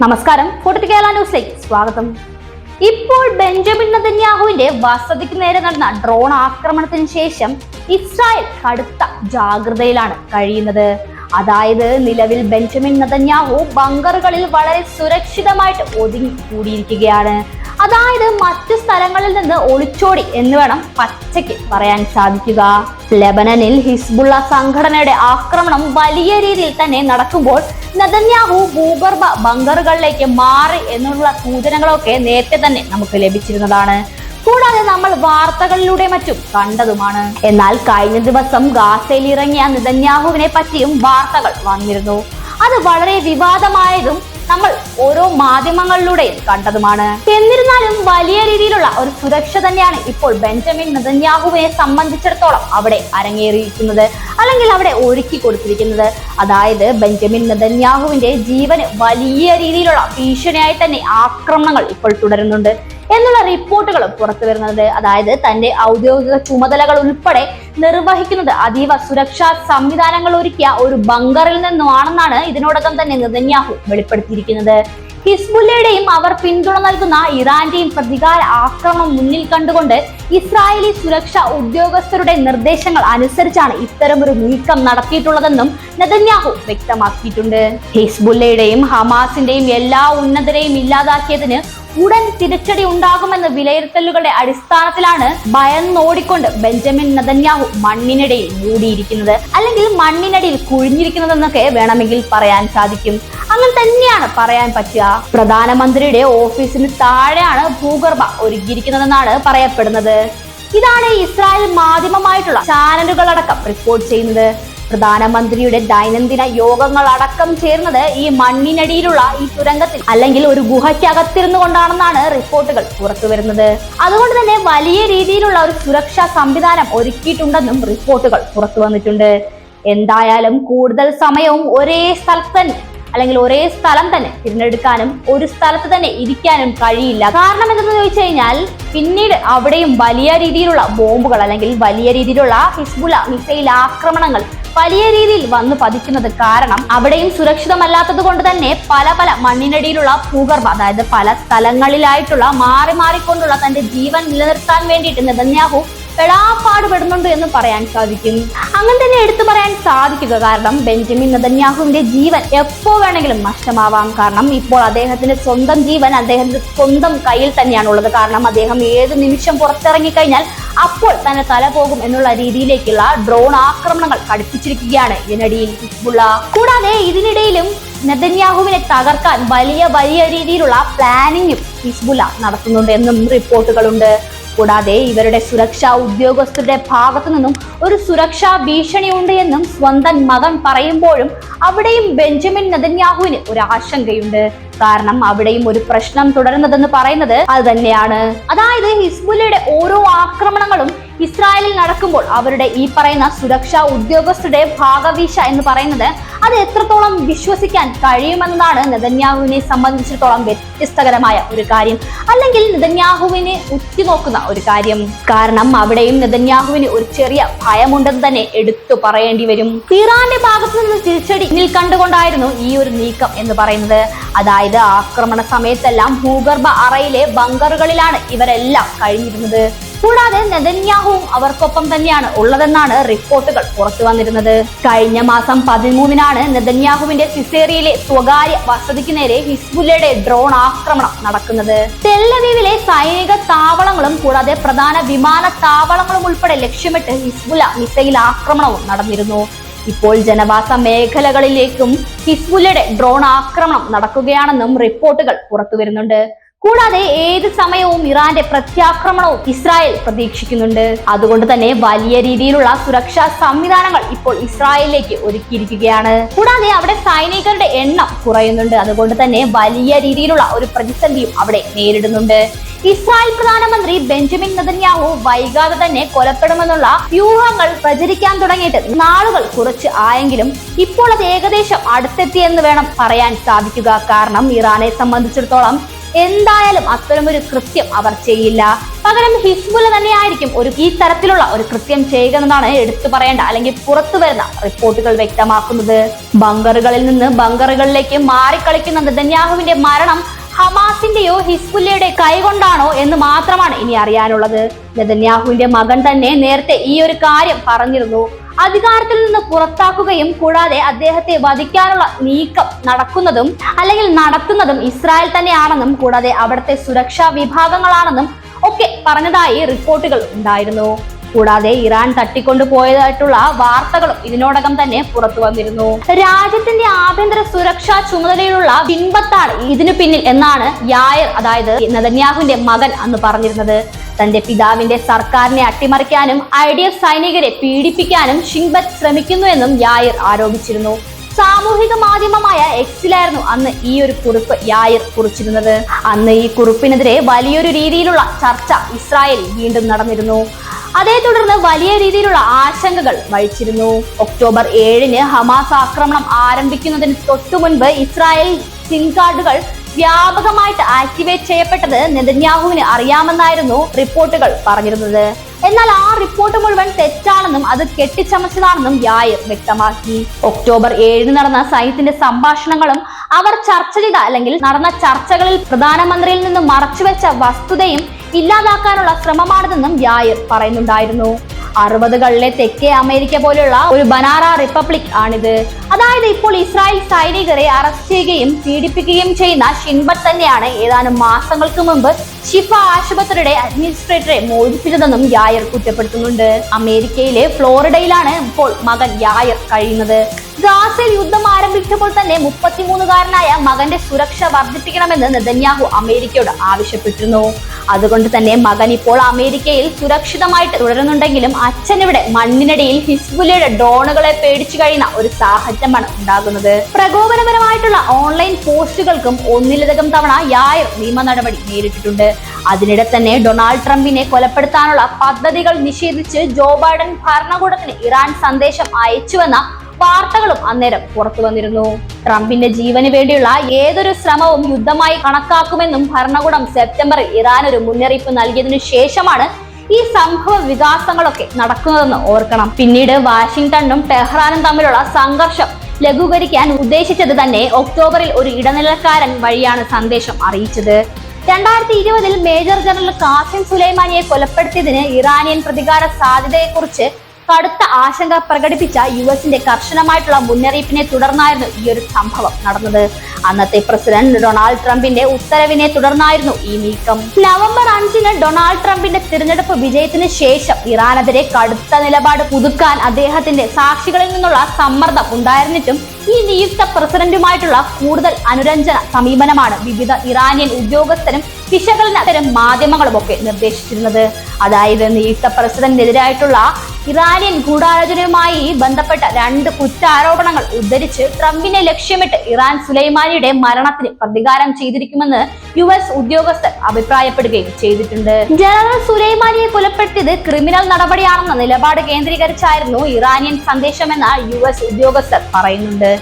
നമസ്കാരം. ഫോർട്ടി കേരള ന്യൂസിലേക്ക് സ്വാഗതം. ഇപ്പോൾ ബെഞ്ചമിൻ നദന്യാഹുവിന്റെ വസതിക്ക് നേരെ നടന്ന ഡ്രോൺ ആക്രമണത്തിന് ശേഷം ഇസ്രായേൽ കടുത്ത ജാഗ്രതയിലാണ് കഴിയുന്നത്. അതായത് നിലവിൽ ബെഞ്ചമിൻ നദന്യാഹു ബങ്കറുകളിൽ വളരെ സുരക്ഷിതമായിട്ട് ഒതുങ്ങി കൂടിയിരിക്കുകയാണ് അതായത് മറ്റു സ്ഥലങ്ങളിൽ നിന്ന് ഒളിച്ചോടി എന്ന് വേണം പച്ചയ്ക്ക് പറയാൻ സാധിക്കുക. ലെബനനിൽ ഹിസ്ബുള്ള സംഘടനയുടെ ആക്രമണം വലിയ രീതിയിൽ തന്നെ നടക്കുമ്പോൾ നദന്യാഹു ഭൂഗർഭ ബങ്കറുകളിലേക്ക് മാറി എന്നുള്ള സൂചനകളൊക്കെ നേരത്തെ തന്നെ നമുക്ക് ലഭിച്ചിരുന്നതാണ്. കൂടാതെ നമ്മൾ വാർത്തകളിലൂടെ മറ്റും കണ്ടതുമാണ്. എന്നാൽ കഴിഞ്ഞ ദിവസം ഗാസയിൽ ഇറങ്ങിയ നിതന്യാഹുവിനെ പറ്റിയും വാർത്തകൾ വന്നിരുന്നു. അത് വളരെ വിവാദമായതും നമ്മൾ ഓരോ മാധ്യമങ്ങളിലൂടെയും കണ്ടതുമാണ്. എന്നിരുന്നാലും വലിയ രീതിയിലുള്ള ഒരു സുരക്ഷ തന്നെയാണ് ഇപ്പോൾ ബെഞ്ചമിൻ നെതന്യാഹുവിനെ സംബന്ധിച്ചിടത്തോളം അവിടെ അരങ്ങേറിയിരിക്കുന്നത്. അല്ലെങ്കിൽ അവിടെ ഒരുക്കി കൊടുത്തിരിക്കുന്നത്. അതായത് ബെഞ്ചമിൻ നെതന്യാഹുവിന്റെ ജീവന് വലിയ രീതിയിലുള്ള ഭീഷണിയായി തന്നെ ആക്രമണങ്ങൾ ഇപ്പോൾ തുടരുന്നുണ്ട്. എന്നുള്ള റിപ്പോർട്ടുകൾ പുറത്തു വരുന്നത് അതായത് തന്റെ ഔദ്യോഗിക ചുമതലകൾ ഉൾപ്പെടെ നിർവഹിക്കുന്നത്. അതീവ സുരക്ഷാ സംവിധാനങ്ങൾ ഒരുക്കിയ ഒരു ബങ്കറിൽ നിന്നുമാണെന്നാണ് ഇതിനോടകം തന്നെ നെതന്യാഹു വെളിപ്പെടുത്തിയിരിക്കുന്നത്. ഹിസ്ബുല്ലയുടെയും അവർ പിന്തുണ നൽകുന്ന ഇറാന്റെയും പ്രതികാര ആക്രമണം മുന്നിൽ കണ്ടുകൊണ്ട് ഇസ്രായേലി സുരക്ഷാ ഉദ്യോഗസ്ഥരുടെ നിർദ്ദേശങ്ങൾ അനുസരിച്ചാണ് ഇത്തരമൊരു നീക്കം നടത്തിയിട്ടുള്ളതെന്നും നെതന്യാഹു വ്യക്തമാക്കിയിട്ടുണ്ട്. ഹിസ്ബുല്ലയുടെയും ഹമാസിന്റെയും എല്ലാ ഉന്നതരെയും ഇല്ലാതാക്കിയതിന് ഉടൻ തിരിച്ചടി ഉണ്ടാകുമെന്ന വിലയിരുത്തലുകളുടെ അടിസ്ഥാനത്തിലാണ് ഭയന്നോടിക്കൊണ്ട് ബെഞ്ചമിൻ നദന്യാഹു മണ്ണിനടിയിൽ മൂടിയിരിക്കുന്നത്. അല്ലെങ്കിൽ മണ്ണിനടിയിൽ കുഴിഞ്ഞിരിക്കുന്നതെന്നൊക്കെ വേണമെങ്കിൽ പറയാൻ സാധിക്കും. അങ്ങനെ തന്നെയാണ് പറയാൻ പറ്റുക. പ്രധാനമന്ത്രിയുടെ ഓഫീസിന് താഴെയാണ് ഭൂഗർഭ ഒരുക്കിയിരിക്കുന്നതെന്നാണ് പറയപ്പെടുന്നത്. ഇതാണ് ഇസ്രായേൽ മാധ്യമമായിട്ടുള്ള ചാനലുകളടക്കം റിപ്പോർട്ട് ചെയ്യുന്നത്. പ്രധാനമന്ത്രിയുടെ ദൈനംദിന യോഗങ്ങൾ അടക്കം ചേർന്നത് ഈ മണ്ണിനടിയിലുള്ള ഈ തുരങ്കത്തിൽ അല്ലെങ്കിൽ ഒരു ഗുഹയ്ക്കകത്തിരുന്നു കൊണ്ടാണെന്നാണ് റിപ്പോർട്ടുകൾ പുറത്തു വരുന്നത് അതുകൊണ്ട് തന്നെ വലിയ രീതിയിലുള്ള ഒരു സുരക്ഷാ സംവിധാനം ഒരുക്കിയിട്ടുണ്ടെന്നും റിപ്പോർട്ടുകൾ പുറത്തു വന്നിട്ടുണ്ട് എന്തായാലും കൂടുതൽ സമയവും ഒരേ സ്ഥലത്ത് അല്ലെങ്കിൽ ഒരേ സ്ഥലം തന്നെ തിരഞ്ഞെടുക്കാനും ഒരു സ്ഥലത്ത് തന്നെ ഇരിക്കാനും കഴിയില്ല. കാരണം എന്തെന്ന് ചോദിച്ചു കഴിഞ്ഞാൽ പിന്നീട് അവിടെയും വലിയ രീതിയിലുള്ള ബോംബുകൾ അല്ലെങ്കിൽ വലിയ രീതിയിലുള്ള ഹിസ്ബുല മിസൈൽ ആക്രമണങ്ങൾ വലിയ രീതിയിൽ വന്നു പതിക്കുന്നത് കാരണം അവിടെയും സുരക്ഷിതമല്ലാത്തത് കൊണ്ട് തന്നെ പല പല മണ്ണിനടിയിലുള്ള ഭൂഗർഭ അതായത് പല സ്ഥലങ്ങളിലായിട്ടുള്ള മാറി മാറിക്കൊണ്ടുള്ള തന്റെ ജീവൻ നിലനിർത്താൻ വേണ്ടിയിട്ട് നെതന്യാഹു പെടാപ്പാടുപെടുന്നുണ്ട് എന്ന് പറയാൻ സാധിക്കും. അങ്ങനെ തന്നെ എടുത്തു പറയാൻ സാധിക്കുക. കാരണം ബെഞ്ചമിൻ നദന്യാഹുവിന്റെ ജീവൻ എപ്പോ വേണമെങ്കിലും നഷ്ടമാവാം. കാരണം ഇപ്പോൾ അദ്ദേഹത്തിന്റെ സ്വന്തം ജീവൻ അദ്ദേഹത്തിന്റെ സ്വന്തം കയ്യിൽ തന്നെയാണ് ഉള്ളത് കാരണം അദ്ദേഹം ഏത് നിമിഷം പുറത്തിറങ്ങി കഴിഞ്ഞാൽ അപ്പോൾ തന്നെ തല പോകും എന്നുള്ള രീതിയിലേക്കുള്ള ഡ്രോൺ ആക്രമണങ്ങൾ കടുപ്പിച്ചിരിക്കുകയാണ് ഇതിനിടയിൽ ഹിസ്ബുള്ള കൂടാതെ ഇതിനിടയിലും നെതന്യാഹുവിനെ തകർക്കാൻ വലിയ വലിയ രീതിയിലുള്ള പ്ലാനിങ്ങും ഹിസ്ബുല നടത്തുന്നുണ്ട് എന്നും റിപ്പോർട്ടുകളുണ്ട്. കൂടാതെ ഇവരുടെ സുരക്ഷാ ഉദ്യോഗസ്ഥരുടെ ഭാഗത്തു നിന്നും ഒരു സുരക്ഷാ ഭീഷണി ഉണ്ട് എന്നും സ്വന്തം മകൻ പറയുമ്പോഴും അവിടെയും ബെഞ്ചമിൻ നദന്യാഹുവിന് ഒരു ആശങ്കയുണ്ട്. കാരണം അവിടെയും ഒരു പ്രശ്നം തുടരുന്നതെന്ന് പറയുന്നത് അത് തന്നെയാണ്. അതായത് ഹിസ്ബുല്ലയുടെ ഓരോ ആക്രമണങ്ങളും ഇസ്രായേലിൽ നടക്കുമ്പോൾ അവരുടെ ഈ പറയുന്ന സുരക്ഷാ ഉദ്യോഗസ്ഥരുടെ ഭാഗവീശ എന്ന് പറയുന്നത് അത് എത്രത്തോളം വിശ്വസിക്കാൻ കഴിയുമെന്നതാണ് നെതന്യാഹുവിനെ സംബന്ധിച്ചിടത്തോളം വ്യത്യസ്തകരമായ ഒരു കാര്യം. അല്ലെങ്കിൽ നെതന്യാഹുവിനെ ഉറ്റുനോക്കുന്ന ഒരു കാര്യം. കാരണം അവിടെയും നെതന്യാഹുവിന് ഒരു ചെറിയ ഭയമുണ്ടെന്ന് തന്നെ എടുത്തു പറയേണ്ടി വരും. ഇറാന്റെ ഭാഗത്തു നിന്ന് തിരിച്ചടി കണ്ടുകൊണ്ടായിരുന്നു ഈ ഒരു നീക്കം എന്ന് പറയുന്നത്. അതായത് ആക്രമണ സമയത്തെല്ലാം ഭൂഗർഭ അറയിലെ ബങ്കറുകളിലാണ് ഇവരെല്ലാം കഴിഞ്ഞിരുന്നത്. കൂടാതെ നെതന്യാഹുവും അവർക്കൊപ്പം തന്നെയാണ് ഉള്ളതെന്നാണ് റിപ്പോർട്ടുകൾ പുറത്തു വന്നിരുന്നത്. കഴിഞ്ഞ മാസം പതിമൂന്നിനാണ് നെതന്യാഹുവിന്റെ സിസേറിയയിലെ സ്വകാര്യ വസതിക്ക് നേരെ ഹിസ്ബുല്ലയുടെ ഡ്രോൺ ആക്രമണം നടക്കുന്നത്. തെല്ലവീവിലെ സൈനിക താവളങ്ങളും കൂടാതെ പ്രധാന വിമാനത്താവളങ്ങളും ഉൾപ്പെടെ ലക്ഷ്യമിട്ട് ഹിസ്ബുല മിസൈൽ ആക്രമണവും നടന്നിരുന്നു. ഇപ്പോൾ ജനവാസ മേഖലകളിലേക്കും ഹിസ്ബുല്ലയുടെ ഡ്രോൺ ആക്രമണം നടക്കുകയാണെന്നും റിപ്പോർട്ടുകൾ പുറത്തു വരുന്നുണ്ട്. കൂടാതെ ഏത് സമയവും ഇറാന്റെ പ്രത്യാക്രമണവും ഇസ്രായേൽ പ്രതീക്ഷിക്കുന്നുണ്ട്. അതുകൊണ്ട് തന്നെ വലിയ രീതിയിലുള്ള സുരക്ഷാ സംവിധാനങ്ങൾ ഇപ്പോൾ ഇസ്രായേലിലേക്ക് ഒരുക്കിയിരിക്കുകയാണ്. കൂടാതെ അവിടെ സൈനികരുടെ എണ്ണം കുറയുന്നുണ്ട്. അതുകൊണ്ട് തന്നെ വലിയ രീതിയിലുള്ള ഒരു പ്രതിസന്ധിയും അവിടെ നേരിടുന്നുണ്ട്. ഇസ്രായേൽ പ്രധാനമന്ത്രി ബെഞ്ചമിൻ നദന്യാഹു വൈകാതെ തന്നെ കൊലപ്പെടുമെന്നുള്ള വ്യൂഹങ്ങൾ പ്രചരിക്കാൻ തുടങ്ങിയിട്ട് നാളുകൾ കുറച്ച് ആയെങ്കിലും ഇപ്പോൾ അത് ഏകദേശം അടുത്തെത്തിയെന്ന് വേണം പറയാൻ സാധിക്കുക. കാരണം ഇറാനെ സംബന്ധിച്ചിടത്തോളം എന്തായാലും അത്തരമൊരു കൃത്യം അവർ ചെയ്യില്ല. പകരം ഹിസ്ബുല തന്നെയായിരിക്കും ഒരു ഈ തരത്തിലുള്ള ഒരു കൃത്യം ചെയ്യുക എന്നതാണ് എടുത്തു പറയേണ്ട. അല്ലെങ്കിൽ പുറത്തു വരുന്ന റിപ്പോർട്ടുകൾ വ്യക്തമാക്കുന്നത്. ബങ്കറുകളിൽ നിന്ന് ബങ്കറുകളിലേക്ക് മാറിക്കളിക്കുന്ന നെതന്യാഹുവിന്റെ മരണം ഹമാസിന്റെയോ ഹിസ്ബുല്ലയുടെ കൈകൊണ്ടാണോ എന്ന് മാത്രമാണ് ഇനി അറിയാനുള്ളത്. നെതന്യാഹുവിന്റെ മകൻ തന്നെ നേരത്തെ ഈ ഒരു കാര്യം പറഞ്ഞിരുന്നു. അധികാരത്തിൽ നിന്ന് പുറത്താക്കുകയും കൂടാതെ അദ്ദേഹത്തെ വധിക്കാനുള്ള നീക്കം നടക്കുന്നതും അല്ലെങ്കിൽ നടത്തുന്നതും ഇസ്രായേൽ തന്നെയാണെന്നും കൂടാതെ അവിടുത്തെ സുരക്ഷാ വിഭാഗങ്ങളാണെന്നും ഒക്കെ പറഞ്ഞതായി റിപ്പോർട്ടുകൾ ഉണ്ടായിരുന്നു. കൂടാതെ ഇറാൻ തട്ടിക്കൊണ്ടു പോയതായിട്ടുള്ള വാർത്തകളും ഇതിനോടകം തന്നെ പുറത്തു വന്നിരുന്നു. രാജ്യത്തിന്റെ ആഭ്യന്തര സുരക്ഷാ ചുമതലയിലുള്ള പിൻപത്താണ് ഇതിനു പിന്നിൽ എന്നാണ് യായർ അതായത് നദന്യാഹുവിന്റെ മകൻ അന്ന് പറഞ്ഞിരുന്നത്. തന്റെ പിതാവിന്റെ സർക്കാരിനെ അട്ടിമറിക്കാനും ഐ ഡി എഫ് സൈനികരെ പീഡിപ്പിക്കാനും ഷിംബത്ത് ശ്രമിക്കുന്നുവെന്നും യായർ ആരോപിച്ചിരുന്നു. സാമൂഹിക മാധ്യമമായ എക്സിലായിരുന്നു അന്ന് ഈ ഒരു കുറിപ്പ് യായർ കുറിച്ചിരുന്നത്. അന്ന് ഈ കുറിപ്പിനെതിരെ വലിയൊരു രീതിയിലുള്ള ചർച്ച ഇസ്രായേൽ വീണ്ടും നടന്നിരുന്നു. അതേ തുടർന്ന് വലിയ രീതിയിലുള്ള ആശങ്കകൾ വഹിച്ചിരുന്നു ഒക്ടോബർ ഏഴിന് ഹമാസ് ആക്രമണം ആരംഭിക്കുന്നതിന് തൊട്ടു മുൻപ് ഇസ്രായേൽ സിം കാർഡുകൾ വ്യാപകമായിട്ട് ആക്ടിവേറ്റ് ചെയ്യപ്പെട്ടത് നെതന്യാഹുവിന് അറിയാമെന്നായിരുന്നു റിപ്പോർട്ടുകൾ പറഞ്ഞിരുന്നത്. എന്നാൽ ആ റിപ്പോർട്ട് മുഴുവൻ തെറ്റാണെന്നും അത് കെട്ടിച്ചമച്ചതാണെന്നും യായർ വ്യക്തമാക്കി. ഒക്ടോബർ ഏഴിന് നടന്ന സൈന്യത്തിന്റെ സംഭാഷണങ്ങളും അവർ ചർച്ച ചെയ്ത അല്ലെങ്കിൽ നടന്ന ചർച്ചകളിൽ പ്രധാനമന്ത്രിയിൽ നിന്ന് മറച്ചുവെച്ച വസ്തുതയും ഇല്ലാതാക്കാനുള്ള ശ്രമമാണിതെന്നും യായർ പറയുന്നുണ്ടായിരുന്നു. അറുപതുകളിലെ തെക്കേ അമേരിക്ക പോലെയുള്ള ഒരു ബനാറ റിപ്പബ്ലിക് ആണിത്. അതായത് ഇപ്പോൾ ഇസ്രായേൽ സൈനികരെ അറസ്റ്റ് ചെയ്യുകയും പീഡിപ്പിക്കുകയും ചെയ്യുന്ന ഷിൻബത്ത് തന്നെയാണ് ഏതാനും മാസങ്ങൾക്ക് മുമ്പ് ഷിഫ ആശുപത്രിയുടെ അഡ്മിനിസ്ട്രേറ്ററെ മോചിപ്പിച്ചതെന്നും യായർ കുറ്റപ്പെടുത്തുന്നുണ്ട്. അമേരിക്കയിലെ ഫ്ലോറിഡയിലാണ് ഇപ്പോൾ മകൻ യായർ കഴിയുന്നത്. ഗാസയിൽ യുദ്ധം ആരംഭിച്ചപ്പോൾ തന്നെ മുപ്പത്തിമൂന്നുകാരനായ മകന്റെ സുരക്ഷ വർദ്ധിപ്പിക്കണമെന്ന് നെതന്യാഹു അമേരിക്കയോട് ആവശ്യപ്പെട്ടിരുന്നു. അതുകൊണ്ട് തന്നെ മകൻ ഇപ്പോൾ അമേരിക്കയിൽ സുരക്ഷിതമായിട്ട് തുടരുന്നുണ്ടെങ്കിലും അച്ഛൻ ഇവിടെ മണ്ണിനടിയിൽ ഹിസ്ബുലയുടെ ഡ്രോണുകളെ പേടിച്ചു കഴിയുന്ന ഒരു സാഹചര്യമാണ് ഉണ്ടാകുന്നത്. പ്രകോപനപരമായിട്ടുള്ള ഓൺലൈൻ പോസ്റ്റുകൾക്കും ഒന്നിലധികം തവണ യായർ നിയമ നടപടി നേരിട്ടിട്ടുണ്ട്. അതിനിടെ തന്നെ ഡൊണാൾഡ് ട്രംപിനെ കൊലപ്പെടുത്താനുള്ള പദ്ധതികൾ നിഷേധിച്ച് ജോ ബൈഡൻ ഭരണകൂടത്തിന് ഇറാൻ സന്ദേശം അയച്ചുവെന്ന വാർത്തകളും അന്നേരം പുറത്തു വന്നിരുന്നു. ട്രംപിന്റെ ജീവന് വേണ്ടിയുള്ള ഏതൊരു ശ്രമവും യുദ്ധമായി കണക്കാക്കുമെന്നും ഭരണകൂടം സെപ്റ്റംബറിൽ ഇറാൻ ഒരു മുന്നറിയിപ്പ് നൽകിയതിനു ശേഷമാണ് ഈ സംഭവ വികാസങ്ങളൊക്കെ നടക്കുന്നതെന്ന് ഓർക്കണം. പിന്നീട് വാഷിംഗ്ടണും ടെഹ്റാനും തമ്മിലുള്ള സംഘർഷം ലഘൂകരിക്കാൻ ഉദ്ദേശിച്ചത് തന്നെ ഒക്ടോബറിൽ ഒരു ഇടനിലക്കാരൻ വഴിയാണ് സന്ദേശം അറിയിച്ചത്. രണ്ടായിരത്തി ഇരുപതിൽ മേജർ ജനറൽ കാസിം സുലൈമാനിയെ കൊലപ്പെടുത്തിയതിന് ഇറാനിയൻ പ്രതികാര സാധ്യതയെക്കുറിച്ച് കടുത്ത ആശങ്ക പ്രകടിപ്പിച്ച യു എസിന്റെ കർശനമായിട്ടുള്ള മുന്നറിയിപ്പിനെ തുടർന്നായിരുന്നു ഈ ഒരു സംഭവം നടന്നത്. അന്നത്തെ പ്രസിഡന്റ് ഡൊണാൾഡ് ട്രംപിന്റെ ഉത്തരവിനെ തുടർന്നായിരുന്നു ഈ നീക്കം. നവംബർ അഞ്ചിന് ഡൊണാൾഡ് ട്രംപിന്റെ തിരഞ്ഞെടുപ്പ് വിജയത്തിന് ശേഷം ഇറാനെതിരെ കടുത്ത നിലപാട് പുതുക്കാൻ അദ്ദേഹത്തിന്റെ സാക്ഷികളിൽ നിന്നുള്ള സമ്മർദ്ദം ഉണ്ടായിരുന്നിട്ടും ഈ നിയുക്ത പ്രസിഡന്റുമായിട്ടുള്ള കൂടുതൽ അനുരഞ്ജന സമീപനമാണ് വിവിധ ഇറാനിയൻ ഉദ്യോഗസ്ഥരും വിശകലനത്തരം മാധ്യമങ്ങളും ഒക്കെ നിർദ്ദേശിച്ചിരുന്നത്. അതായത് നിയുക്ത പ്രസിഡന്റിനെതിരായിട്ടുള്ള ഇറാനിയൻ ഗൂഢാലോചനയുമായി ബന്ധപ്പെട്ട രണ്ട് കുറ്റാരോപണങ്ങൾ ഉദ്ധരിച്ച് ട്രംപിനെ ലക്ഷ്യമിട്ട് ഇറാൻ സുലൈമാനിയുടെ മരണത്തിന് പ്രതികാരം ചെയ്തിരിക്കുമെന്ന് യു എസ് ഉദ്യോഗസ്ഥർ അഭിപ്രായപ്പെടുകയും ചെയ്തിട്ടുണ്ട്. ജനറൽ സുലൈമാനിയെ കൊലപ്പെടുത്തിയത് ക്രിമിനൽ നടപടിയാണെന്ന നിലപാട് കേന്ദ്രീകരിച്ചായിരുന്നു ഇറാനിയൻ സന്ദേശമെന്ന് യു എസ് ഉദ്യോഗസ്ഥർ പറയുന്നുണ്ട്.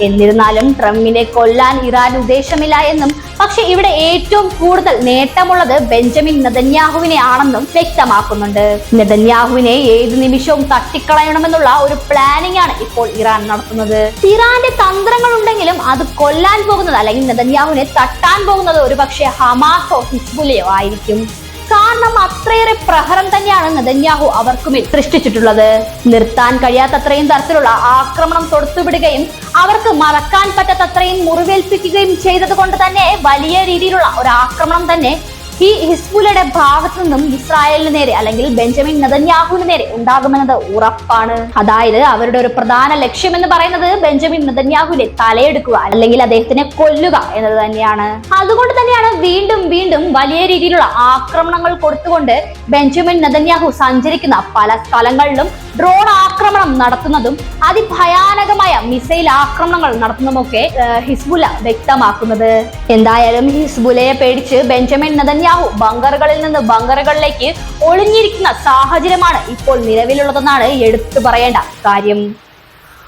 എന്നിരുന്നാലും ട്രംപിനെ കൊല്ലാൻ ഇറാൻ ഉദ്ദേശമില്ല എന്നും പക്ഷെ ഇവിടെ ഏറ്റവും കൂടുതൽ നേട്ടമുള്ളത് ബെഞ്ചമിൻ നെതന്യാഹുവിനെ ആണെന്നും വ്യക്തമാക്കുന്നുണ്ട്. നെതന്യാഹുവിനെ ഏത് നിമിഷവും തട്ടിക്കളയണമെന്നുള്ള ഒരു പ്ലാനിംഗ് ആണ് ഇപ്പോൾ ഇറാൻ നടത്തുന്നത്. ഇറാന്റെ തന്ത്രങ്ങൾ ഉണ്ടെങ്കിലും അത് കൊല്ലാൻ പോകുന്നത് അല്ലെങ്കിൽ നെതന്യാഹുവിനെ തട്ടാൻ പോകുന്നത് ഒരുപക്ഷെ ഹമാസോ ഹിസ്ബുലയോ ആയിരിക്കും. കാരണം അത്രയേറെ പ്രഹരം തന്നെയാണ് നെതന്യാഹു അവർക്കുമേൽ സൃഷ്ടിച്ചിട്ടുള്ളത്. നിർത്താൻ കഴിയാത്തത്രയും തരത്തിലുള്ള ആക്രമണം തൊടുത്തുവിടുകയും അവർക്ക് മറക്കാൻ പറ്റാത്തത്രയും മുറിവേൽപ്പിക്കുകയും ചെയ്തത് കൊണ്ട് തന്നെ വലിയ രീതിയിലുള്ള ഒരു ആക്രമണം തന്നെ ഈ ഹിസ്ബുലയുടെ ഭാഗത്തു നിന്നും ഇസ്രായേലിന് നേരെ അല്ലെങ്കിൽ ബെഞ്ചമിൻ നെതന്യാഹുവിന് നേരെ ഉണ്ടാകുമെന്നത് ഉറപ്പാണ്. അതായത് അവരുടെ ഒരു പ്രധാന ലക്ഷ്യം എന്ന് പറയുന്നത് ബെഞ്ചമിൻ നെതന്യാഹുവിനെ തലയെടുക്കുക അല്ലെങ്കിൽ അദ്ദേഹത്തിനെ കൊല്ലുക എന്നത് തന്നെയാണ്. അതുകൊണ്ട് തന്നെയാണ് വീണ്ടും വീണ്ടും വലിയ രീതിയിലുള്ള ആക്രമണങ്ങൾ കൊടുത്തുകൊണ്ട് ബെഞ്ചമിൻ നെതന്യാഹു സഞ്ചരിക്കുന്ന പല സ്ഥലങ്ങളിലും ഡ്രോൺ ആക്രമണം നടത്തുന്നതും അതിഭയാനകമായ മിസൈൽ ആക്രമണങ്ങൾ നടത്തുന്നതുമൊക്കെ ഹിസ്ബുല വ്യക്തമാക്കുന്നത്. എന്തായാലും ഹിസ്ബുലയെ പേടിച്ച് ബെഞ്ചമിൻ നെതന്യാഹു ബങ്കറുകളിൽ നിന്ന് ബങ്കറുകളിലേക്ക് ഒളിഞ്ഞിരിക്കുന്ന സാഹചര്യമാണ് ഇപ്പോൾ നിലവിലുള്ളതെന്നാണ് എടുത്തു പറയേണ്ട കാര്യം.